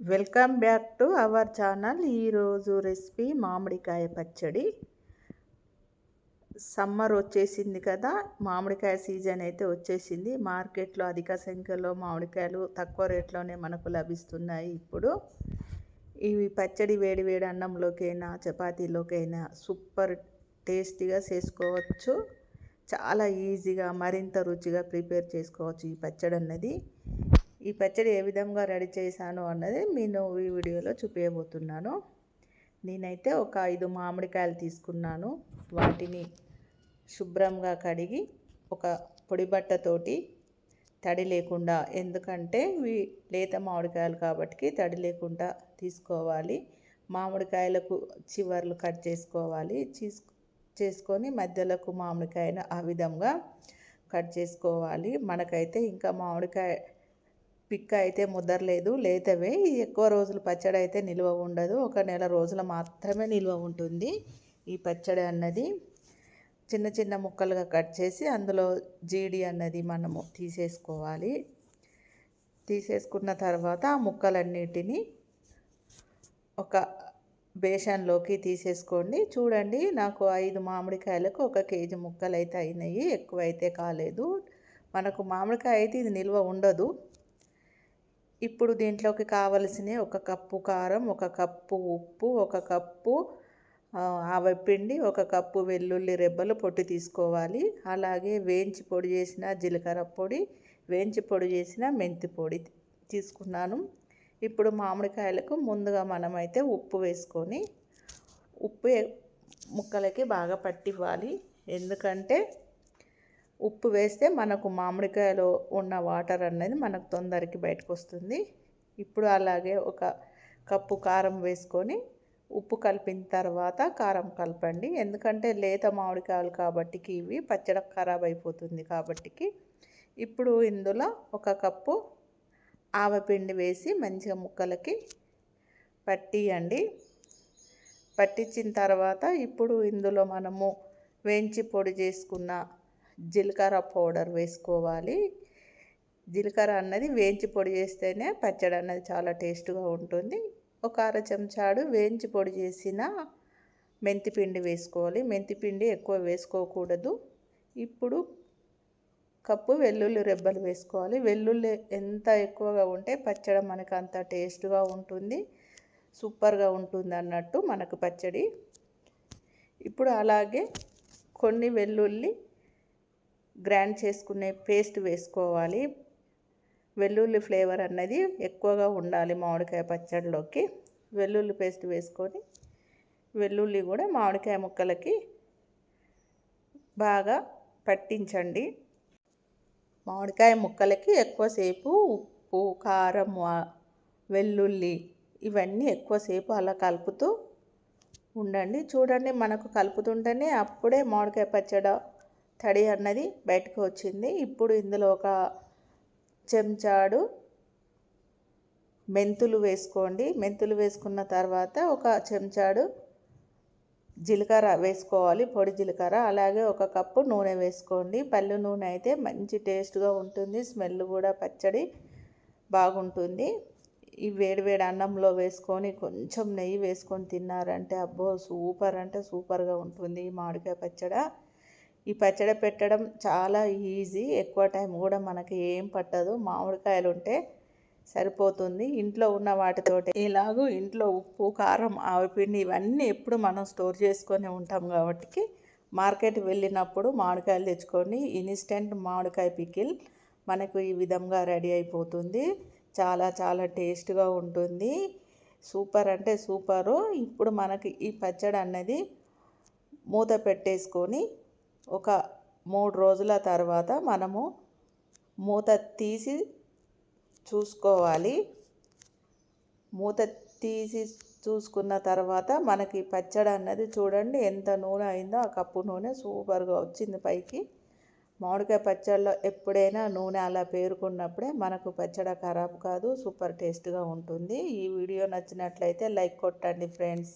Welcome back to our channel. ఈరోజు recipe మామిడికాయ పచ్చడి. సమ్మర్ వచ్చేసింది కదా మామిడికాయ సీజన్ అయితే వచ్చేసింది. మార్కెట్లో అధిక సంఖ్యలో మామిడికాయలు తక్కువ రేట్లోనే మనకు లభిస్తున్నాయి ఇప్పుడు. ఇవి పచ్చడి వేడి వేడి అన్నంలోకైనా చపాతీలోకైనా సూపర్ టేస్టీగా చేసుకోవచ్చు. చాలా ఈజీగా మరింత రుచిగా ప్రిపేర్ చేసుకోవచ్చు ఈ పచ్చడి అన్నది ఈ పచ్చడి ఏ విధంగా రెడీ చేశాను అన్నది నేను ఈ వీడియోలో చూపించబోతున్నాను నేనైతే ఒక ఐదు మామిడికాయలు తీసుకున్నాను. వాటిని శుభ్రంగా కడిగి ఒక పొడి బట్టతోటి తడి లేకుండా ఎందుకంటే ఇవి లేత మామిడికాయలు కాబట్టి తడి లేకుండా తీసుకోవాలి. మామిడికాయలకు చివర్లు కట్ చేసుకోవాలి. చేసుకొని మధ్యలోకి మామిడికాయను ఆ విధంగా కట్ చేసుకోవాలి. మనకైతే ఇంకా మామిడికాయ పిక్క అయితే ముద్దరలేదు లేతవే. ఎక్కువ రోజులు పచ్చడి అయితే నిల్వ ఉండదు. ఒక నెల రోజులు మాత్రమే నిల్వ ఉంటుంది ఈ పచ్చడి అన్నది. చిన్న చిన్న ముక్కలుగా కట్ చేసి అందులో జీడి అన్నది మనము తీసేసుకోవాలి. తీసేసుకున్న తర్వాత ఆ ముక్కలన్నిటిని ఒక బేషన్లోకి తీసేసుకోండి. చూడండి నాకు ఐదు మామిడికాయలకు ఒక కేజీ ముక్కలు అయితే అయినాయి ఎక్కువ అయితే కాలేదు. మనకు మామిడికాయ అయితే ఇది నిల్వ ఉండదు. ఇప్పుడు దీంట్లోకి కావలసిన ఒక కప్పు కారం ఒక కప్పు ఉప్పు ఒక కప్పు ఆవపిండి ఒక కప్పు వెల్లుల్లి రెబ్బలు పొట్టి తీసుకోవాలి. అలాగే వేయించి పొడి చేసిన జీలకర్ర పొడి వేయించి పొడి చేసిన మెంతి పొడి తీసుకున్నాను. ఇప్పుడు మామిడికాయలకు ముందుగా మనమైతే ఉప్పు వేసుకొని ఉప్పు ముక్కలకి బాగా పట్టివ్వాలి. ఎందుకంటే ఉప్పు వేస్తే మనకు మామిడికాయలో ఉన్న వాటర్ అనేది మనకు తొందరకి బయటకు వస్తుంది ఇప్పుడు అలాగే ఒక కప్పు కారం వేసుకొని ఉప్పు కలిపిన తర్వాత కారం కలపండి. ఎందుకంటే లేత మామిడికాయలు కాబట్టి ఇవి పచ్చడి ఖరాబ్ అయిపోతుంది కాబట్టి ఇప్పుడు ఇందులో ఒక కప్పు ఆవపిండి వేసి మంచిగా ముక్కలకి పట్టియండి. పట్టించిన తర్వాత ఇప్పుడు ఇందులో మనము వేయించి పొడి చేసుకున్న జీలకర్ర పౌడర్ వేసుకోవాలి. జీలకర్ర అన్నది వేయించి పొడి చేస్తేనే పచ్చడి అన్నది చాలా టేస్ట్గా ఉంటుంది. ఒక అర చెంచాడు వేయించి పొడి చేసిన మెంతిపిండి వేసుకోవాలి. మెంతిపిండి ఎక్కువ వేసుకోకూడదు. ఇప్పుడు కప్పు వెల్లుల్లి రెబ్బలు వేసుకోవాలి. వెల్లుల్లి ఎంత ఎక్కువగా ఉంటే పచ్చడి మనకు అంత టేస్ట్గా ఉంటుంది. సూపర్గా ఉంటుంది అన్నట్టు మనకు పచ్చడి. ఇప్పుడు అలాగే కొన్ని వెల్లుల్లి గ్రైండ్ చేసుకునే పేస్ట్ వేసుకోవాలి. వెల్లుల్లి ఫ్లేవర్ అన్నది ఎక్కువగా ఉండాలి మామిడికాయ పచ్చడిలోకి. వెల్లుల్లి పేస్ట్ వేసుకొని వెల్లుల్లి కూడా మామిడికాయ ముక్కలకి బాగా పట్టించండి. మామిడికాయ ముక్కలకి ఎక్కువసేపు ఉప్పు కారం వెల్లుల్లి ఇవన్నీ ఎక్కువసేపు అలా కలుపుతూ ఉండండి. చూడండి మనకు కలుపుతుంటేనే అప్పుడే మామిడికాయ పచ్చడి తడి అన్నది బయటకు వచ్చింది. ఇప్పుడు ఇందులో ఒక చెంచాడు మెంతులు వేసుకోండి. మెంతులు వేసుకున్న తర్వాత ఒక చెంచాడు జీలకర్ర వేసుకోవాలి పొడి జీలకర్ర. అలాగే ఒక కప్పు నూనె వేసుకోండి. పల్లె నూనె అయితే మంచి టేస్ట్గా ఉంటుంది స్మెల్ కూడా పచ్చడి బాగుంటుంది. ఈ వేడి వేడి అన్నంలో వేసుకొని కొంచెం నెయ్యి వేసుకొని తిన్నారంటే అబ్బో సూపర్ అంటే సూపర్గా ఉంటుంది ఈ మామిడికాయ పచ్చడి. ఈ పచ్చడి పెట్టడం చాలా ఈజీ. ఎక్కువ టైం కూడా మనకి ఏం పట్టదు. మామిడికాయలు ఉంటే సరిపోతుంది. ఇంట్లో ఉన్న వాటితోటి. ఇలాగూ ఇంట్లో ఉప్పు కారం ఆవిపిండి ఇవన్నీ ఎప్పుడు మనం స్టోర్ చేసుకొని ఉంటాం కాబట్టి మార్కెట్ వెళ్ళినప్పుడు మామిడికాయలు తెచ్చుకొని ఇన్స్టెంట్ మామిడికాయ పికిల్ మనకు ఈ విధంగా రెడీ అయిపోతుంది. చాలా చాలా టేస్ట్గా ఉంటుంది. సూపర్ అంటే సూపరు. ఇప్పుడు మనకి ఈ పచ్చడి అన్నది మూత పెట్టేసుకొని ఒక మూడు రోజుల తర్వాత మనము మూత తీసి చూసుకోవాలి. మూత తీసి చూసుకున్న తర్వాత మనకి పచ్చడి అన్నది చూడండి ఎంత నూనె అయిందో ఆ కప్పు నూనె సూపర్గా వచ్చింది పైకి. మామిడికాయ పచ్చడిలో ఎప్పుడైనా నూనె అలా పేరుకున్నప్పుడే మనకు పచ్చడి ఖరాబ్ కాదు సూపర్ టేస్ట్గా ఉంటుంది. ఈ వీడియో నచ్చినట్లయితే లైక్ కొట్టండి ఫ్రెండ్స్.